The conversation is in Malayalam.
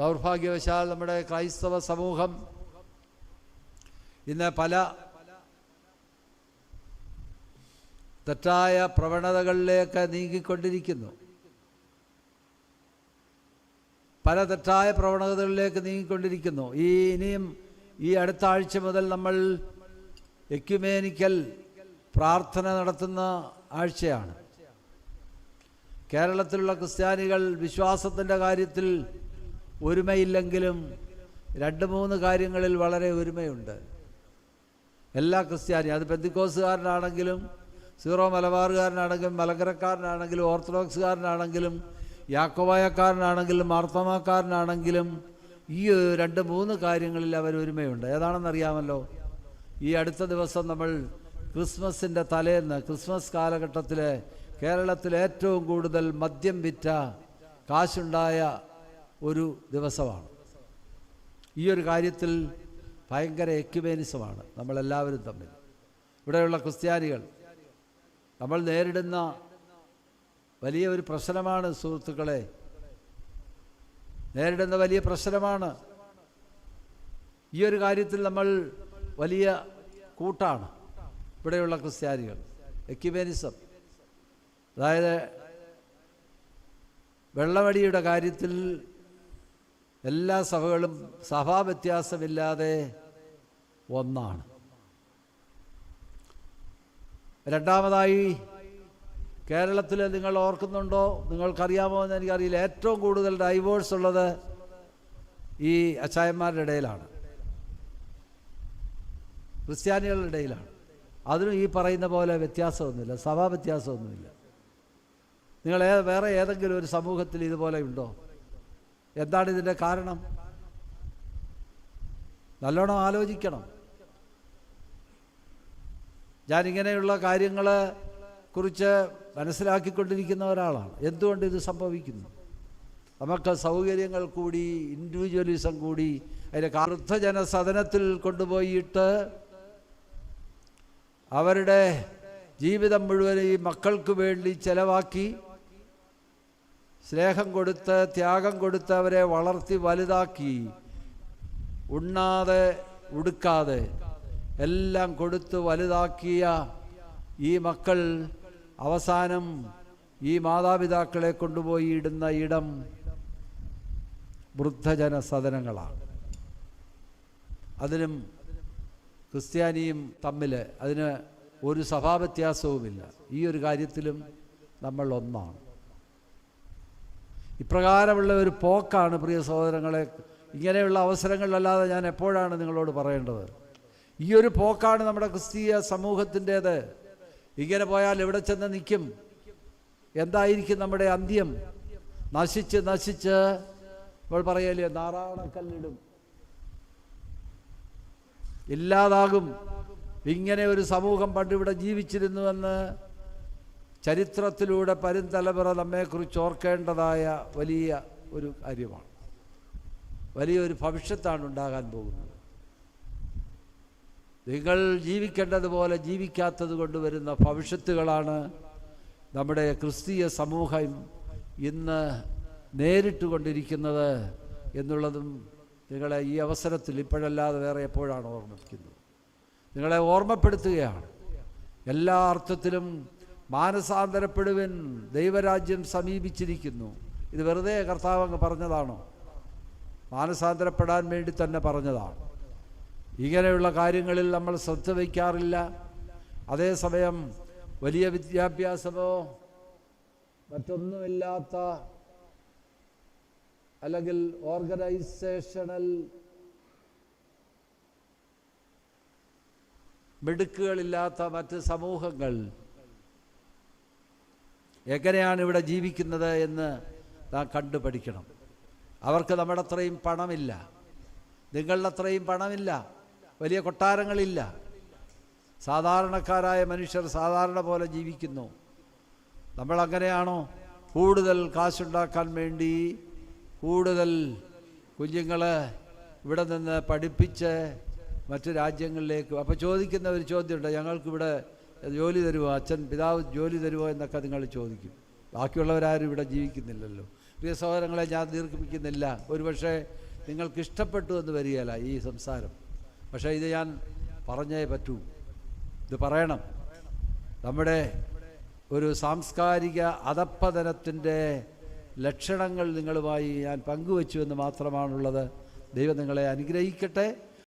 ദൗർഭാഗ്യവശാൽ നമ്മുടെ ക്രൈസ്തവ സമൂഹം ഇന്ന് പല തെറ്റായ പ്രവണതകളിലേക്ക് നീങ്ങിക്കൊണ്ടിരിക്കുന്നു. പല തെറ്റായ പ്രവണതകളിലേക്ക് നീങ്ങിക്കൊണ്ടിരിക്കുന്നു. ഈ ഇനിയും ഈ അടുത്ത ആഴ്ച മുതൽ നമ്മൾ എക്യുമേനിക്കൽ പ്രാർത്ഥന നടത്തുന്ന ആഴ്ചയാണ്. കേരളത്തിലുള്ള ക്രിസ്ത്യാനികൾ വിശ്വാസത്തിന്റെ കാര്യത്തിൽ ഒരുമയില്ലെങ്കിലും രണ്ട് മൂന്ന് കാര്യങ്ങളിൽ വളരെ ഒരുമയുണ്ട്. എല്ലാ ക്രിസ്ത്യാനിയും അത് പെന്തിക്കോസുകാരനാണെങ്കിലും സീറോ മലബാറുകാരനാണെങ്കിലും മലങ്കരക്കാരനാണെങ്കിലും ഓർത്തഡോക്സുകാരനാണെങ്കിലും യാക്കോവായക്കാരനാണെങ്കിലും മാർത്തമാക്കാരനാണെങ്കിലും ഈ രണ്ട് മൂന്ന് കാര്യങ്ങളിൽ അവർ ഒരുമയുണ്ട്. ഏതാണെന്നറിയാമല്ലോ? ഈ അടുത്ത ദിവസം നമ്മൾ ക്രിസ്മസിന്റെ തലേന്ന് ക്രിസ്മസ് കാലഘട്ടത്തിൽ കേരളത്തിൽ ഏറ്റവും കൂടുതൽ മദ്യം വിറ്റ കാശുണ്ടായ ഒരു ദിവസമാണ്. ഈ ഒരു കാര്യത്തിൽ ഭയങ്കര എക്യുമേനിസമാണ് നമ്മളെല്ലാവരും തമ്മിൽ. ഇവിടെയുള്ള ക്രിസ്ത്യാനികൾ നമ്മൾ നേരിടുന്ന വലിയ ഒരു പ്രശ്നമാണ് സുഹൃത്തുക്കളെ. നേരിടുന്ന വലിയ പ്രശ്നമാണ് ഈ ഒരു കാര്യത്തിൽ നമ്മൾ വലിയ കൂട്ടാണ് ഇവിടെയുള്ള ക്രിസ്ത്യാനികൾ. എക്യുമേനിസം അതായത് വെള്ളമടിയുടെ കാര്യത്തിൽ എല്ലാ സഭകളും സഭാവ്യത്യാസമില്ലാതെ ഒന്നാണ്. രണ്ടാമതായി കേരളത്തിൽ നിങ്ങൾ ഓർക്കുന്നുണ്ടോ? നിങ്ങൾക്കറിയാമോ എന്ന് എനിക്കറിയില്ല. ഏറ്റവും കൂടുതൽ ഡൈവോഴ്സ് ഉള്ളത് ഈ അച്ചായന്മാരുടെ ഇടയിലാണ്. ക്രിസ്ത്യാനികളുടെ ഇടയിലാണ്. അതിനും ഈ പറയുന്ന പോലെ വ്യത്യാസമൊന്നുമില്ല. സഭാ വ്യത്യാസമൊന്നുമില്ല. നിങ്ങൾ വേറെ ഏതെങ്കിലും ഒരു സമൂഹത്തിൽ ഇതുപോലെ ഉണ്ടോ? എന്താണ് ഇതിന്റെ കാരണം? നല്ലോണം ആലോചിക്കണം. ഞാനിങ്ങനെയുള്ള കാര്യങ്ങളെ കുറിച്ച് മനസ്സിലാക്കിക്കൊണ്ടിരിക്കുന്ന ഒരാളാണ്. എന്തുകൊണ്ട് ഇത് സംഭവിക്കുന്നു? നമുക്ക് സൗകര്യങ്ങൾ കൂടി ഇൻഡിവിജ്വലിസം കൂടി അതിന്റെ വൃദ്ധജന സദനത്തിൽ കൊണ്ടുപോയിട്ട് അവരുടെ ജീവിതം മുഴുവൻ ഈ മക്കൾക്ക് വേണ്ടി ചെലവാക്കി സ്നേഹം കൊടുത്ത് ത്യാഗം കൊടുത്ത് അവരെ വളർത്തി വലുതാക്കി. ഉണ്ണാതെ ഉടുക്കാതെ എല്ലാം കൊടുത്ത് വലുതാക്കിയ ഈ മക്കൾ അവസാനം ഈ മാതാപിതാക്കളെ കൊണ്ടുപോയി ഇടുന്ന ഇടം വൃദ്ധജന സദനങ്ങളാണ്. അതിനും ക്രിസ്ത്യാനിയും തമ്മിൽ അതിന് ഒരു സഭാവ്യത്യാസവുമില്ല. ഈ ഒരു കാര്യത്തിലും നമ്മൾ ഒന്നാണ്. ഇപ്രകാരമുള്ള ഒരു പോക്കാണ് പ്രിയ സഹോദരങ്ങളെ. ഇങ്ങനെയുള്ള അവസരങ്ങളിലല്ലാതെ ഞാൻ എപ്പോഴാണ് നിങ്ങളോട് പറയേണ്ടത്? ഈ ഒരു പോക്കാണ് നമ്മുടെ ക്രിസ്തീയ സമൂഹത്തിന്റേത്. ഇങ്ങനെ പോയാൽ എവിടെ ചെന്ന് നിൽക്കും? എന്തായിരിക്കും നമ്മുടെ അന്ത്യം? നശിച്ച് നശിച്ച് നമ്മൾ പറയല്ലേ നാറാണക്കല്ലിടും. ഇല്ലാതാകും. ഇങ്ങനെ ഒരു സമൂഹം പണ്ടിവിടെ ജീവിച്ചിരുന്നുവെന്ന് ചരിത്രത്തിലൂടെ പരും തലമുറ നമ്മെക്കുറിച്ച് ഓർക്കേണ്ടതായ വലിയ ഒരു കാര്യമാണ്. വലിയൊരു ഭവിഷ്യത്താണ് ഉണ്ടാകാൻ പോകുന്നത്. നിങ്ങൾ ജീവിക്കേണ്ടതുപോലെ ജീവിക്കാത്തത് കൊണ്ട് വരുന്ന ഭവിഷ്യത്തുകളാണ് നമ്മുടെ ക്രിസ്തീയ സമൂഹം ഇന്ന് നേരിട്ടുകൊണ്ടിരിക്കുന്നത് എന്നുള്ളതും നിങ്ങളെ ഈ അവസരത്തിൽ ഇപ്പോഴല്ലാതെ വേറെ എപ്പോഴാണ് ഓർമ്മിക്കുന്നത് നിങ്ങളെ ഓർമ്മപ്പെടുത്തുകയാണ്. എല്ലാ അർത്ഥത്തിലും മാനസാന്തരപ്പെടുവിൻ ദൈവരാജ്യം സമീപിച്ചിരിക്കുന്നു. ഇത് വെറുതെ കർത്താവ് അങ്ങ് പറഞ്ഞതാണോ? മാനസാന്തരപ്പെടാൻ വേണ്ടി തന്നെ പറഞ്ഞതാണ്. ഇങ്ങനെയുള്ള കാര്യങ്ങളിൽ നമ്മൾ ശ്രദ്ധ വയ്ക്കാറില്ല. അതേസമയം വലിയ വിദ്യാഭ്യാസമോ മറ്റൊന്നുമില്ലാത്ത അല്ലെങ്കിൽ ഓർഗനൈസേഷണൽ മിടുക്കുകളില്ലാത്ത മറ്റ് സമൂഹങ്ങൾ എങ്ങനെയാണ് ഇവിടെ ജീവിക്കുന്നത് എന്ന് നാം കണ്ടുപഠിക്കണം. അവർക്ക് നമ്മുടെ അത്രയും പണമില്ല. നിങ്ങളുടെ അത്രയും പണമില്ല. വലിയ കൊട്ടാരങ്ങളില്ല. സാധാരണക്കാരായ മനുഷ്യർ സാധാരണ പോലെ ജീവിക്കുന്നു. നമ്മൾ അങ്ങനെയാണോ കൂടുതൽ കാശുണ്ടാക്കാൻ വേണ്ടി കൂടുതൽ കുഞ്ഞുങ്ങൾ ഇവിടെ നിന്ന് പഠിപ്പിച്ച് മറ്റു രാജ്യങ്ങളിലേക്ക് അപ്പോൾ ചോദിക്കുന്ന ഒരു ചോദ്യമുണ്ട്. ഞങ്ങൾക്കിവിടെ ജോലി തരുമോ അച്ഛൻ പിതാവ് ജോലി തരുമോ എന്നൊക്കെ നിങ്ങൾ ചോദിക്കും. ബാക്കിയുള്ളവരാരും ഇവിടെ ജീവിക്കുന്നില്ലല്ലോ. പ്രിയ സഹോദരങ്ങളെ ഞാൻ ദീർഘിപ്പിക്കുന്നില്ല. ഒരുപക്ഷെ നിങ്ങൾക്ക് ഇഷ്ടപ്പെട്ടു എന്ന് വരികയല്ല ഈ സംസാരം. പക്ഷേ ഇത് ഞാൻ പറഞ്ഞേ പറ്റൂ. ഇത് പറയണം. നമ്മുടെ ഒരു സാംസ്കാരിക അധപ്പതനത്തിന്റെ ലക്ഷണങ്ങൾ നിങ്ങളുമായി ഞാൻ പങ്കുവച്ചു എന്ന് മാത്രമാണുള്ളത്. ദൈവം നിങ്ങളെ അനുഗ്രഹിക്കട്ടെ.